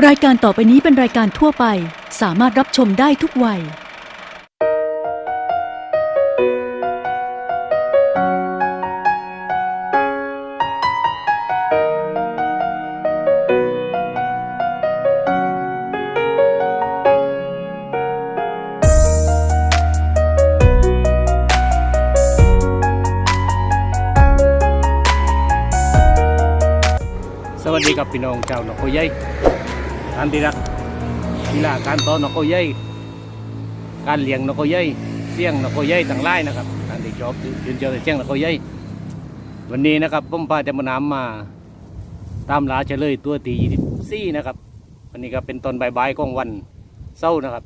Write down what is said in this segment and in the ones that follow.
รายการต่อไปนี้เป็นรายการทั่วไป สามารถรับชมได้ทุกวัย สวัสดีครับพี่น้องชาวนกโคใหญ่ การที่รักกีฬาการต่อนนกโคใหญ่การเลี้ยงนกโคใหญ่เสี่ยงนกโคใหญ่ต่างไล่นะครับการที่ชอบยืนเจอเสี่ยงนกโคใหญ่วันนี้นะครับผมพาจะมาน้ำมา ตามลาเฉลยตัวตีซี่นะครับวันนี้ก็เป็นตอนบ่ายๆของวันเศร้านะครับ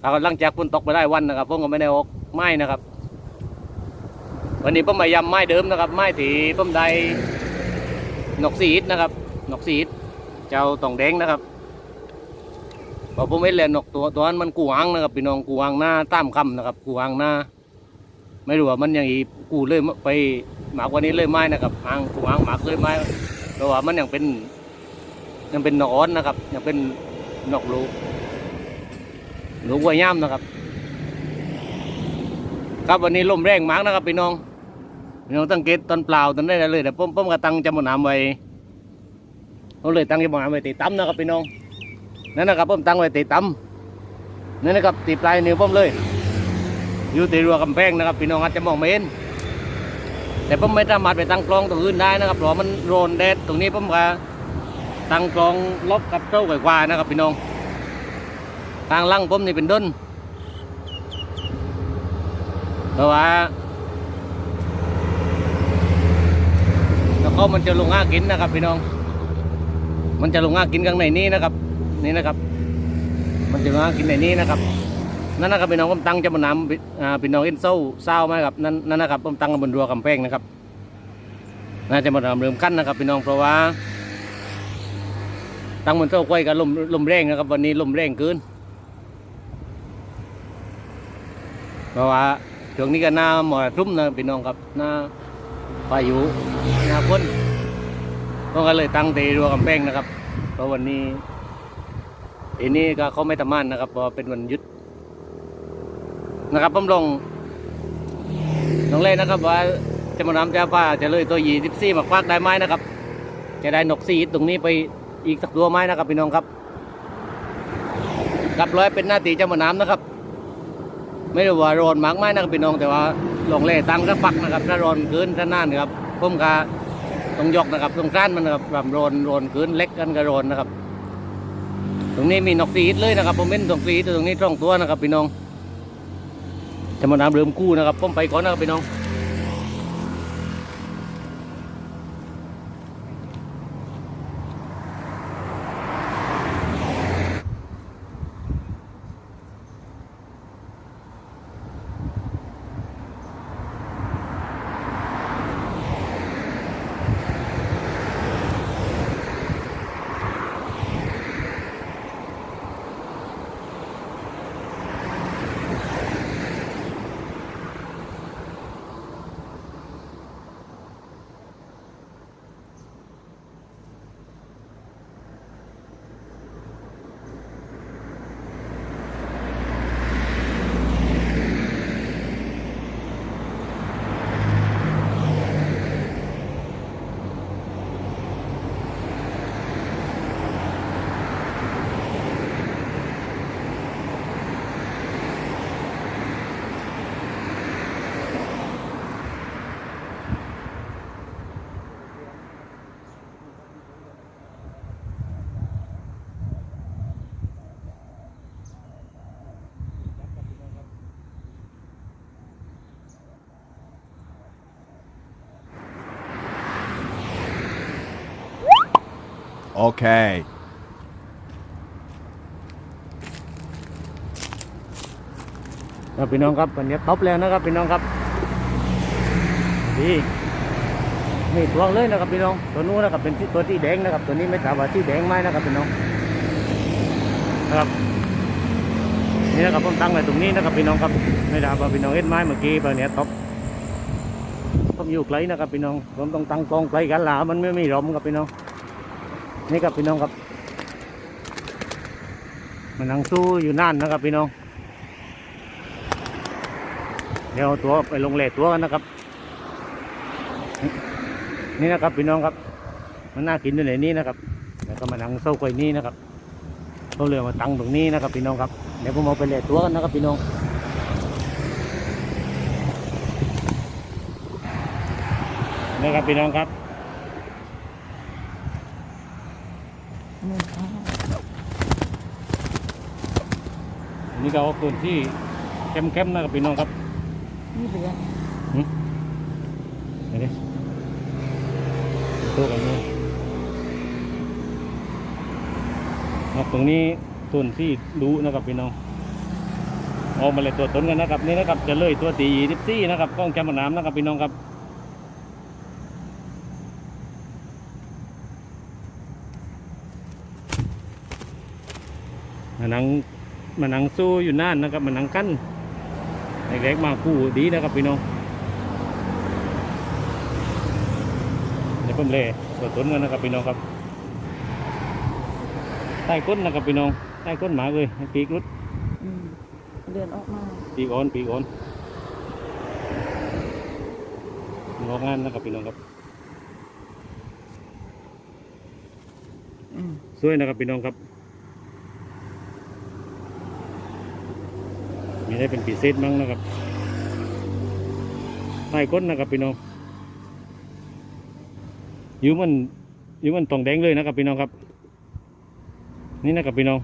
ถ้าหลังจากฝนตกไปได้วันนะครับผมก็ไม่ได้ออกไม้นะครับ วันนี้ผมมายำไม้เดิมนะครับ ไม้ที่ผมได้นกสีดนะครับนกสีด เจ้าตองแดงนะครับพอผมเห็นแล้วนกตัวตัวนั้นมันกูอังนะครับพี่น้องกูอังหน้าตามคำนะครับกูอังหน้า ไม่รู้ว่ามันยังอีกูเลยไปหมากว่านี้เลยไม้นะครับอังกูอังหมากเลยไม้เพราะว่ามันยังเป็นยังเป็นนกอ้อนนะครับ ยังเป็นนกลูกลูกวัวย่ำนะครับ ครับวันนี้ลมแรงมากนะครับพี่น้องพี่น้องตั้งเกตตอนเปล่าตอนได้เลยแต่ผมผมก็ตั้งจำนวนน้ำไว้ ผมเลยตั้งจำนวนน้ำไว้ตีตั้มนะครับพี่น้องนั่นนะครับผมตั้งไว้ตีตั้มนั่นนะครับตีปลายนิ้วผมเลย อยู่ตีรัวกำแพงนะครับพี่น้องอาจจะมองไม่เห็นแต่ผมไม่สามารถไปตั้งกลองตรงอื่นได้นะครับเพราะมันโรนแดดตรงนี้ผมก็ตั้งกลองลบกับเจ้าไก่กว่านะครับพี่น้องทางล่างผมนี่เป็นด้นเพราะว่าแล้วเขามันจะลงง่ากินนะครับพี่น้อง มันจะลงง่ากินข้างในนี้นะครับ นี่นะครับ มันจะลงง่ากินในนี้นะครับ นั่นนะครับพี่น้องผมตั้งจะบนน้ำพี่น้องเอ็นเศร้าเศร้าไหมครับ นั่นนั่นนะครับผมตั้งบนรัวกำแพงนะครับ น่าจะมาทำเริ่มขั้นนะครับพี่น้องเพราะว่า ตั้งบนเศร้าไว้กับลมลมแรงนะครับ วันนี้ลมแรงเกินเพราะว่าช่วงนี้ก็หน้าหมอรุ่มนะพี่น้องครับหน้าพายุหนาพ้น ก็เลยตั้งตีรัวกำแพงนะครับ เพราะวันนี้ทีนี้ก็เขาไม่ทำงานนะครับเพราะเป็นวันหยุดนะครับผมลงลงเล่นนะครับว่าจะมานำจะป้าจะเลยตัวยีสิบสี่มาควักได้ไหมนะครับ จะได้นกซีดตรงนี้ไปอีกสักตัวไหมนะครับพี่น้องครับกลับร้อยเป็นหน้าตีเจ้ามาน้ำนะครับ ไม่รู้ว่าร้อนมากไหมนะครับพี่น้องแต่ว่าลงเล่ตั้งสักปักนะครับถ้าร้อนเกินถ้านานนะครับผมก็ ต้องยกนะครับตรงสั้นมันนะครับแบบร้อนร้อนขึ้นเล็กกันก็ร้อนนะครับ ตรงนี้มีนกสีดเลยนะครับผมเป็นนกสีดตรงนี้ตรงตัวนะครับพี่น้องจะมาน้ำเริ่มกู้นะครับผมไปก่อนนะครับพี่น้อง Okay. ครับพี่น้องครับวันนี้ตบแล้วนะครับพี่น้องครับดีนี่ทวงเลยนะครับพี่น้อง ตัวนู้นนะครับเป็นตัวที่แดงนะครับ ตัวนี้ไม่ทราบว่าที่แดงไหมนะครับพี่น้องนะครับนี่นะครับผมตั้งไว้ตรงนี้นะครับพี่น้องครับไม่ทราบว่าพี่น้องเห็นไหมเมื่อกี้ตอนนี้ตบผมอยู่ไกลนะครับพี่น้องผมต้องตั้งกองไกลกันหลามันไม่มีลมครับพี่น้อง นี่ครับพี่น้องครับ มันนังสู้อยู่นั่นนะครับพี่น้อง เดี๋ยวตัวไปลงเลตัวกันนะครับ นี่นะครับพี่น้องครับ มันน่ากินอยู่ในนี้นะครับ แล้วก็มานังเศร้าไว้นี่นะครับเขาเรือมาตั้งตรงนี้นะครับพี่น้องครับ เดี๋ยวผมเอาไปเลตัวกันนะครับพี่น้องนี่ครับพี่น้องครับ นี่ก็เอาตัวที่เข้มๆนะครับพี่น้องครับนี่เหลือเห็นไหมตัวกันนี้นอกตรงนี้ต้นที่ดูนะครับพี่น้องเอามาเลยตัวต้นกันนะครับนี่นะครับจะเลยตัวตีดิบซี่นะครับกล้องแคมน้ำนะครับพี่น้องครับ มานั่งมานั่งสู้อยู่นั่นนะครับมานั่งกั้นเล็กๆมาคู่ดีนะครับพี่น้องเดี๋ยวผมเล่ตัวต้นกันนะครับพี่น้องครับใต้ก้นนะครับพี่น้องใต้ก้นหมาเลยให้ปีกรุดอืมเดินออกมาปีกอ่อนปีกอ่อนงอกงานนะครับพี่น้องครับอืมสวยนะครับพี่น้องครับ มีได้เป็นปีเศษมั้งนะครับใต้ก้นนะครับพี่น้องอยู่มันอยู่มันตองแดงเลยนะครับพี่น้องครับ นี่นะครับพี่น้อง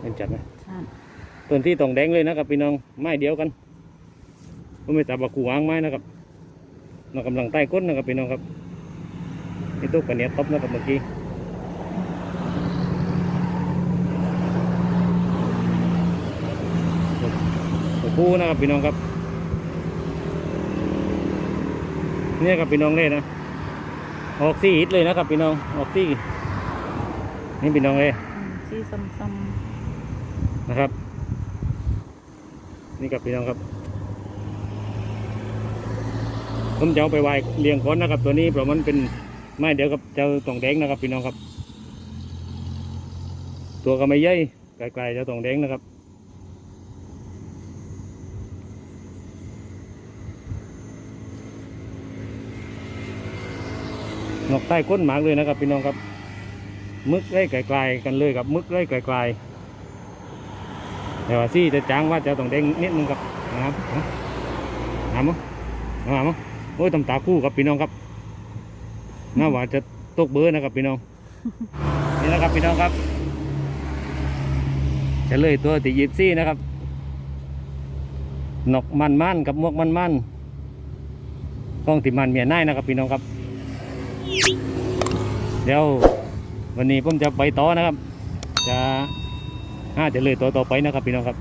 เห็นจัดไหมใช่ต้นที่ตองแดงเลยนะครับพี่น้องไม้เดียวกันก็ไม่ตับว่ากูวางไม้นะครับเรากำลังใต้ก้นนะครับพี่น้องครับนี่ตุ๊กปะเนียตบนะครับเมื่อกี้ ตัวผู้นะครับพี่น้องครับเนี่ยครับพี่น้องเลยนะออกซี่อิดเลยนะครับพี่น้องออกซี่นี่พี่น้องเลยอืมที่ซ้ำนะครับ นี่ครับพี่น้องครับผมจะเอาไปไว้เลี้ยงก้อนนะครับ ตัวนี้เพราะมันเป็นไม้เดียวกับเจ้าตองแดงนะครับ พี่น้องครับ ตัวก็ไม่ใหญ่ไกลๆเจ้าตองแดงนะครับ นกใต้ก้นหมากเลยนะครับพี่น้องครับ มึกไล่ไกลๆกันเลยครับ มึกไล่ไกลๆแต่ว่าซี่จะจางว่าจะต้องเด้งนิดนึงครับนะครับหามั้งหามั้งโอ้ยตำตาคู่ครับพี่น้องครับน่าว่าจะตกเบอร์นะครับพี่น้องนี่นะครับพี่น้องครับจะเลยตัวตียิบซี่นะครับนกมันมันกับมวกมันมันกล้องติมันเมียน่ายนะครับพี่น้องครับ เดี๋ยววันนี้ผมจะไปต่อนะครับ จะห้าจะเลยตัวต่อไปนะครับพี่น้องครับ